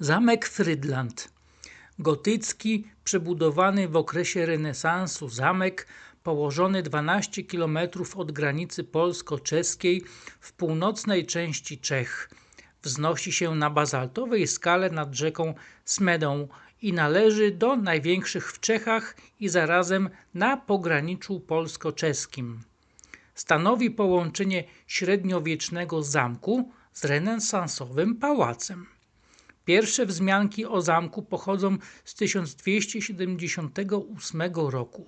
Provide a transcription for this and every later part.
Zamek Frydland. Gotycki, przebudowany w okresie renesansu zamek położony 12 km od granicy polsko-czeskiej w północnej części Czech. Wznosi się na bazaltowej skale nad rzeką Smedą i należy do największych w Czechach i zarazem na pograniczu polsko-czeskim. Stanowi połączenie średniowiecznego zamku z renesansowym pałacem. Pierwsze wzmianki o zamku pochodzą z 1278 roku.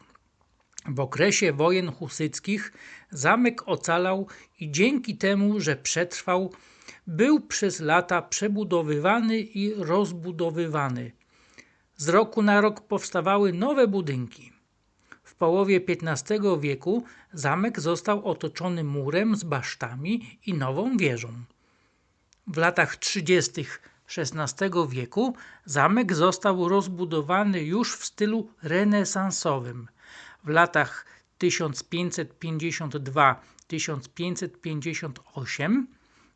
W okresie wojen husyckich zamek ocalał i dzięki temu, że przetrwał, był przez lata przebudowywany i rozbudowywany. Z roku na rok powstawały nowe budynki. W połowie XV wieku zamek został otoczony murem z basztami i nową wieżą. W latach 30. XVI wieku zamek został rozbudowany już w stylu renesansowym. W latach 1552-1558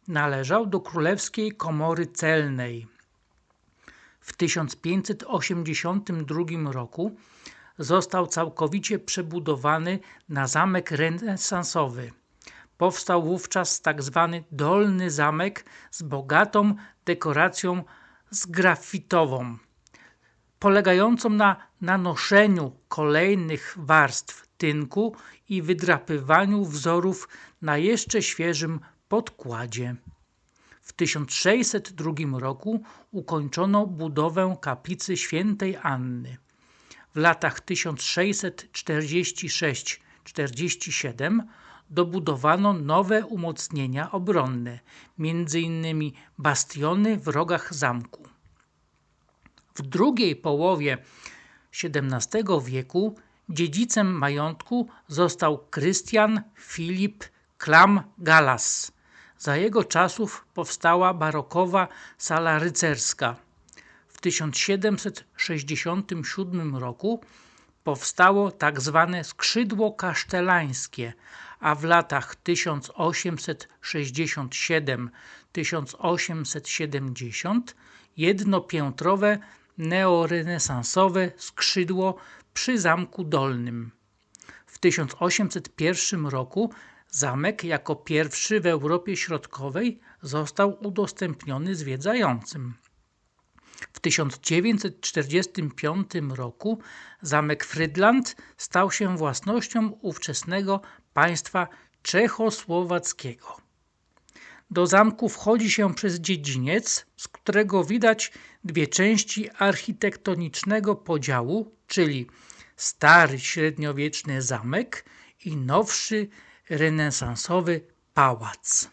należał do Królewskiej Komory Celnej. W 1582 roku został całkowicie przebudowany na zamek renesansowy. Powstał wówczas tzw. Tak dolny zamek z bogatą dekoracją zgrafitową, polegającą na nanoszeniu kolejnych warstw tynku i wydrapywaniu wzorów na jeszcze świeżym podkładzie. W 1602 roku ukończono budowę kaplicy świętej Anny. W latach 1646-47 dobudowano nowe umocnienia obronne, m.in. bastiony w rogach zamku. W drugiej połowie XVII wieku dziedzicem majątku został Krystian Filip Klam-Galas. Za jego czasów powstała barokowa sala rycerska. W 1767 roku powstało tak zwane skrzydło kasztelańskie, a w latach 1867-1870 jednopiętrowe neorenesansowe skrzydło przy Zamku Dolnym. W 1801 roku zamek jako pierwszy w Europie Środkowej został udostępniony zwiedzającym. W 1945 roku zamek Frydland stał się własnością ówczesnego państwa czechosłowackiego. Do zamku wchodzi się przez dziedziniec, z którego widać dwie części architektonicznego podziału, czyli stary średniowieczny zamek i nowszy renesansowy pałac.